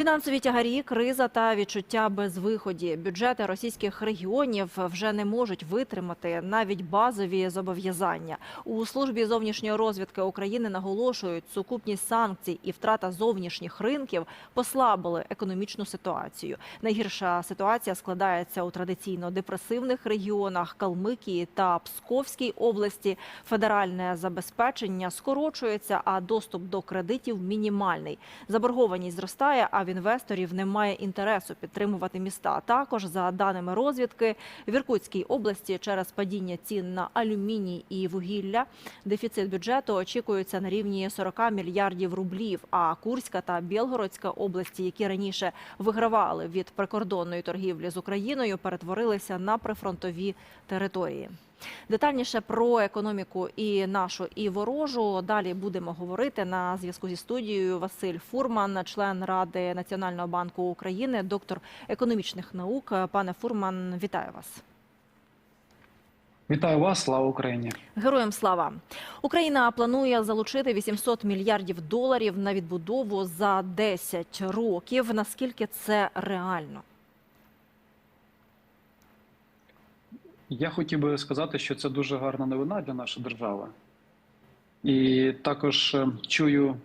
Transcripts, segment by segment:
Фінансові тягарі, криза та відчуття безвиході. Бюджети російських регіонів вже не можуть витримати навіть базові зобов'язання. У службі зовнішньої розвідки України наголошують, сукупність санкцій і втрата зовнішніх ринків послабили економічну ситуацію. Найгірша ситуація складається у традиційно депресивних регіонах Калмикії та Псковській області. Федеральне забезпечення скорочується, а доступ до кредитів мінімальний. Заборгованість зростає, а інвесторів немає інтересу підтримувати міста. Також, за даними розвідки, в Іркутській області через падіння цін на алюміній і вугілля дефіцит бюджету очікується на рівні 40 мільярдів рублів. А Курська та Білгородська області, які раніше вигравали від прикордонної торгівлі з Україною, перетворилися на прифронтові території. Детальніше про економіку і нашу, і ворожу. Далі будемо говорити на зв'язку зі студією Василь Фурман, член Ради Національного банку України, доктор економічних наук. Пане Фурман, вітаю вас. Вітаю вас, слава Україні! Героям слава! Україна планує залучити 800 мільярдів доларів на відбудову за 10 років. Наскільки це реально? Я хотів би сказати, що це дуже гарна новина для нашої держави. І також е, чую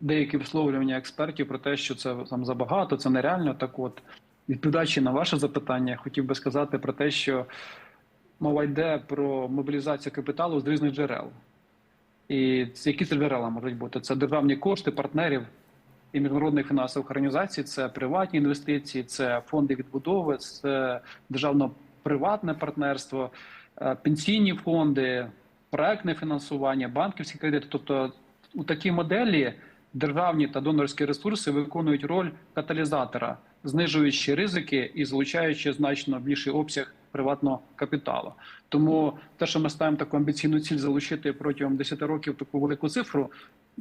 деякі висловлювання експертів про те, що це там забагато, це нереально. Так от, відповідаючи на ваше запитання, хотів би сказати про те, що мова йде про мобілізацію капіталу з різних джерел. І які це джерела можуть бути? Це державні кошти, партнерів і міжнародних фінансових організацій, це приватні інвестиції, це фонди відбудови, це державно приватне партнерство, е, пенсійні фонди, проектне фінансування, банківські кредити. Тобто у такій моделі державні та донорські ресурси виконують роль каталізатора, знижуючи ризики і залучаючи значно більший обсяг приватного капіталу. Тому те, що ми ставимо таку амбіційну ціль залучити протягом 10 років таку велику цифру.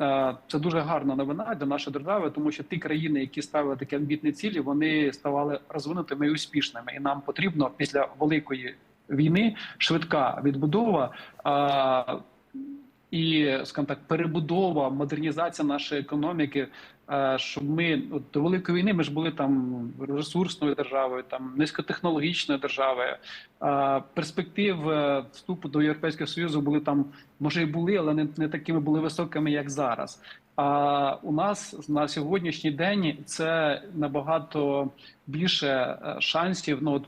Е, Це дуже гарна новина для нашої держави, тому що ті країни, які ставили такі амбітні цілі, вони ставали розвинутими і успішними. І нам потрібно після великої війни швидка відбудова а, і скажімо так, перебудова, модернізація нашої економіки. Е, Щоб ми от, до великої війни ми ж були там ресурсною державою, там низькотехнологічною державою. Е, Перспектив е, вступу до Європейського Союзу були там, може і були, але не, не такими були високими, як зараз. А у нас на сьогоднішній день це набагато більше шансів. Ну от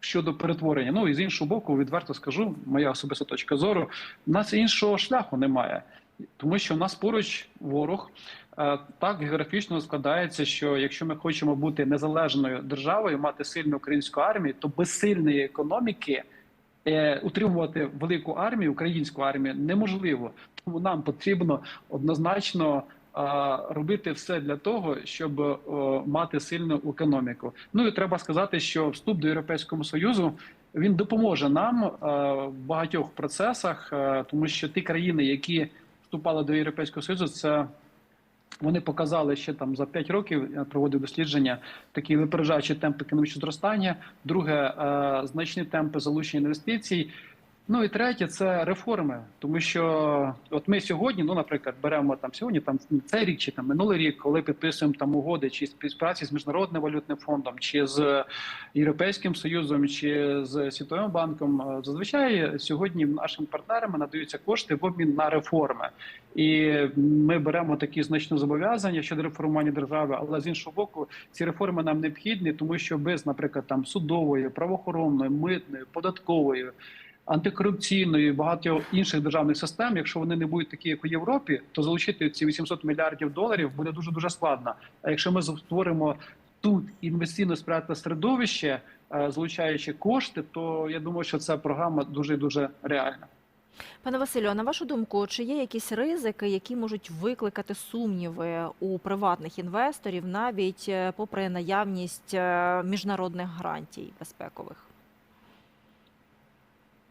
щодо перетворення. Ну і з іншого боку, відверто скажу, моя особиста точка зору. У нас іншого шляху немає, тому що у нас поруч ворог. Е, Так географічно складається, що якщо ми хочемо бути незалежною державою, мати сильну українську армію, то без сильної економіки е, утримувати велику армію, українську армію неможливо. Тому нам потрібно однозначно е, робити все для того, щоб мати сильну економіку. Ну і треба сказати, що вступ до Європейського союзу він допоможе нам в багатьох процесах, тому що ті країни, які вступали до Європейського союзу, це вони показали ще там за 5 років. Я проводив дослідження такі випереджаючі темпи економічного зростання. Друге е, значні темпи залучення інвестицій. Ну і третє це реформи, тому що от ми сьогодні, ну наприклад, беремо там сьогодні, там цей рік чи там минулий рік, коли підписуємо там угоди чи співпраці з міжнародним валютним фондом, чи з європейським союзом, чи з світовим банком, е, зазвичай сьогодні нашим партнерам надаються кошти в обмін на реформи, і ми беремо такі значні зобов'язання щодо реформування держави. Але з іншого боку, ці реформи нам необхідні, тому що без, наприклад, там судової, правоохоронної, митної, податкової антикорупційної, багато інших державних систем. Якщо вони не будуть такі, як у Європі, то залучити ці 800 мільярдів доларів буде дуже дуже складно. А якщо ми створимо тут інвестиційно сприятливе середовище, е, залучаючи кошти, то я думаю, що ця програма дуже дуже реальна. Пане Василю, а на вашу думку, чи є якісь ризики, які можуть викликати сумніви у приватних інвесторів, навіть е, попри наявність е, міжнародних гарантій безпекових?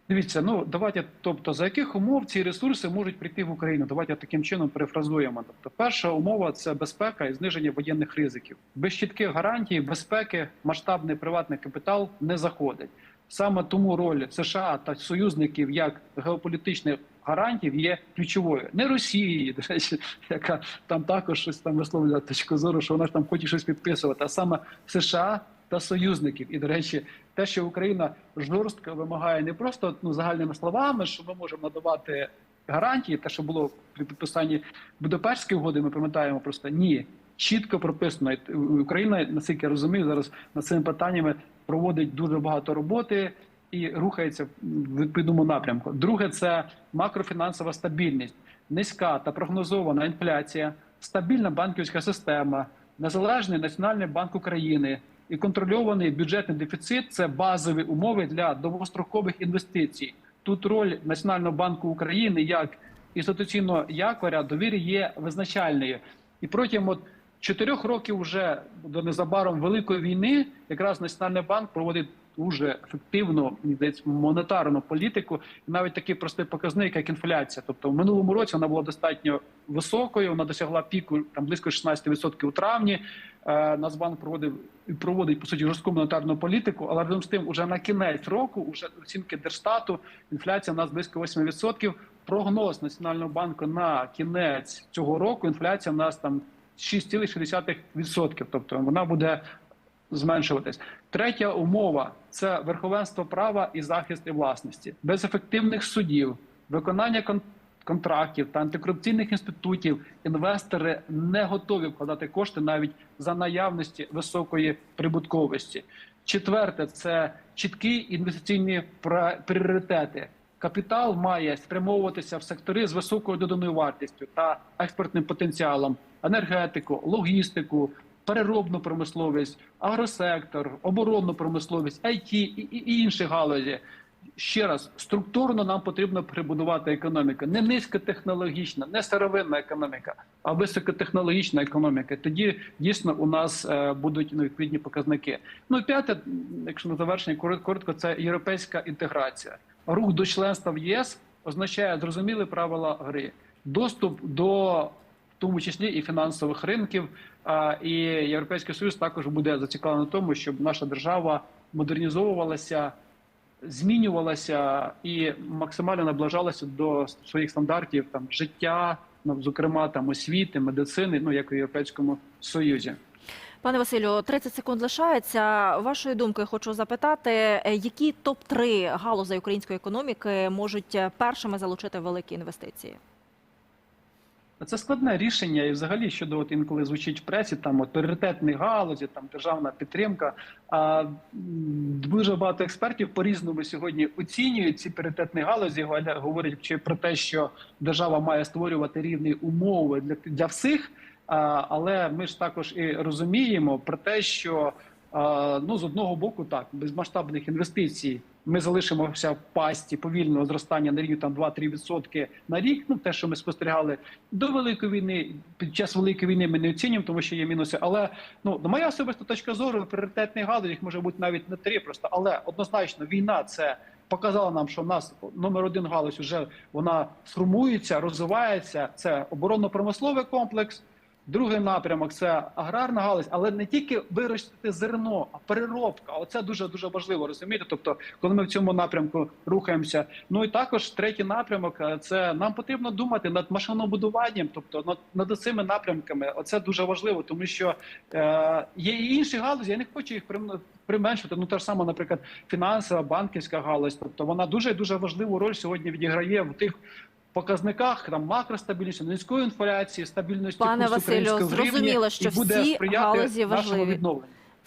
Дивіться, ну давайте, тобто, за яких умов ці ресурси можуть прийти в Україну? Давайте таким чином перефразуємо. Тобто, перша умова це безпека і зниження воєнних ризиків. Без чітких гарантій безпеки масштабний приватний капітал не заходить. Саме тому роль США та союзників як геополітичних гарантів є ключовою. Не Росії, до речі, яка там також щось там висловлює точку зору, що вона ж там хоче щось підписувати, а саме США та союзників. І, до речі, те, що Україна жорстко вимагає не просто ну, загальними словами, що ми можемо надавати гарантії, те, що було при підписанні Будапештської угоди, ми пам'ятаємо просто ні. Чітко прописано. Україна, наскільки я розумію, зараз над цими питаннями проводить дуже багато роботи і рухається в відповідному напрямку. Друге, це макрофінансова стабільність, низька та прогнозована інфляція, стабільна банківська система, незалежний Національний банк України і контрольований бюджетний дефіцит це базові умови для довгострокових інвестицій. Тут роль Національного банку України як інституційного якоря довіри є визначальною. І протягом от чотирьох років вже до незабаром великої війни якраз Національний банк проводить дуже ефективну мені монетарну політику. І навіть такий простий показник, як інфляція. Тобто в минулому році вона була достатньо високою. Вона досягла піку там близько 16% у травні. Е, Нацбанк проводив проводить по суті жорстку монетарну політику, але разом з тим, уже на кінець року, уже оцінки Держстату, інфляція у нас близько 8%. Прогноз Національного банку на кінець цього року інфляція у нас там 6,6%. Тобто вона буде зменшуватись. Третя умова це верховенство права і захист і власності, без ефективних судів, виконання кон- контрактів та антикорупційних інститутів. Інвестори не готові вкладати кошти навіть за наявності високої прибутковості. Четверте це чіткі інвестиційні пріоритети. Капітал має спрямовуватися в сектори з високою доданою вартістю та експортним потенціалом, енергетику, логістику, переробну промисловість, агросектор, оборонну промисловість, IT і, і, інші галузі. Ще раз структурно нам потрібно прибудувати економіку. Не низькотехнологічна, не сировинна економіка, а високотехнологічна економіка. Тоді дійсно у нас е, будуть ну, відповідні показники. Ну і п'яте, якщо на завершення коротко, це європейська інтеграція. Рух до членства в ЄС означає зрозумілі правила гри, доступ до тому числі і фінансових ринків. І Європейський Союз також буде зацікавлений в тому, щоб наша держава модернізовувалася, змінювалася і максимально наближалася до своїх стандартів там життя, ну, зокрема там освіти, медицини, ну як у Європейському Союзі. Пане Василю, 30 секунд лишається. Вашої думки хочу запитати, е, які топ 3 галузей української економіки можуть е, першими залучити великі інвестиції? Це складне рішення, і взагалі щодо от інколи звучить в пресі там от пріоритетні галузі, там державна підтримка. А дуже багато експертів по-різному сьогодні оцінюють ці пріоритетні галузі, говоря- говорять чи про те, що держава має створювати рівні умови для, для всіх. А, але ми ж також і розуміємо про те, що а, ну з одного боку, так без масштабних інвестицій ми залишимося в пасті повільного зростання на рівні там 2-3% на рік. Ну те, що ми спостерігали до великої війни, під час великої війни ми не оцінюємо, тому що є мінуси. Але ну моя особиста точка зору, пріоритетних галузь їх може бути навіть не три, просто але однозначно війна це. Показала нам, що в нас номер один галузь вже вона сформується, розвивається. Це оборонно-промисловий комплекс. Другий напрямок це аграрна галузь, але не тільки виростити зерно, а переробка. Оце дуже дуже важливо розумієте. Тобто, коли ми в цьому напрямку рухаємося. Ну і також третій напрямок це нам потрібно думати над машинобудуванням, тобто над, над цими напрямками. Оце дуже важливо, тому що е, є і інші галузі. Я не хочу їх применшувати. Ну те ж саме, наприклад, фінансова банківська галузь. Тобто вона дуже дуже важливу роль сьогодні відіграє в тих. Показниках там макростабільності, низької інфляції, стабільності Пане Василю, зрозуміло, що всі галузі важливі.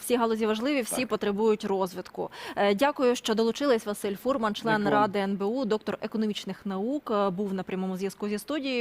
Всі галузі важливі, всі Так. потребують розвитку. Е, Дякую, що долучились. Василь Фурман, член Дякую ради НБУ, доктор економічних наук, е, був на прямому зв'язку зі студією.